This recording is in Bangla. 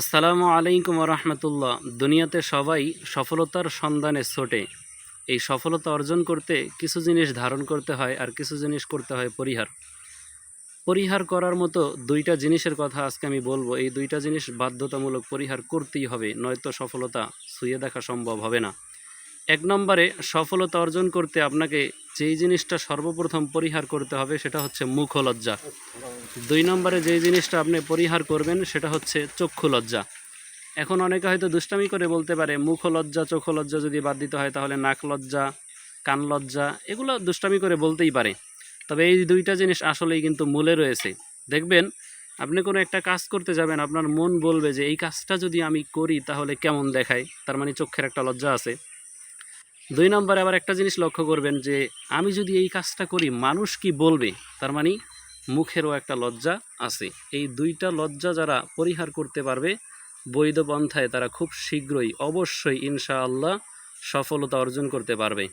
আসসালামু আলাইকুম রহমতুল্লাহ দুনিয়াতে সবাই সফলতার সন্ধানে ছোটে। এই সফলতা অর্জন করতে কিছু জিনিস ধারণ করতে হয় আর কিছু জিনিস করতে হয় পরিহার। পরিহার করার মতো দুইটা জিনিসের কথা আজকে আমি বলব। এই দুইটা জিনিস বাধ্যতামূলক পরিহার করতেই হবে, নয়তো সফলতা ছুঁয়ে দেখা সম্ভব হবে না। এক নম্বরে, সফলতা অর্জন করতে আপনাকে যেই জিনিসটা সর্বপ্রথম পরিহার করতে হবে সেটা হচ্ছে মুখ লজ্জা দুই নম্বরে যেই জিনিসটা আপনি পরিহার করবেন সেটা হচ্ছে চক্ষু লজ্জা এখন অনেকে হয়তো দুষ্টামি করে বলতে পারে মুখ লজ্জা চক্ষু লজ্জা যদি বাদ দিতে হয় তাহলে নাক লজ্জা কান লজ্জা এগুলো দুষ্টামি করে বলতেই পারে। তবে এই দুইটা জিনিস আসলেই কিন্তু মূলে রয়েছে। দেখবেন, আপনি কোনো একটা কাজ করতে যাবেন, আপনার মন বলবে যে, এই কাজটা যদি আমি করি তাহলে কেমন দেখায়? তার মানে চোখের একটা লজ্জা আছে। দুই নম্বরে আবার একটা জিনিস লক্ষ্য করবেন যে আমি যদি এই কাজটা করি, মানুষ কি বলবে? তার মানে মুখেরও একটা লজ্জা আছে। এই দুইটা লজ্জা যারা পরিহার করতে পারবে, বৈধ পন্থায় তারা খুব শীঘ্রই, অবশ্যই ইনশাআল্লাহ সফলতা অর্জন করতে পারবে।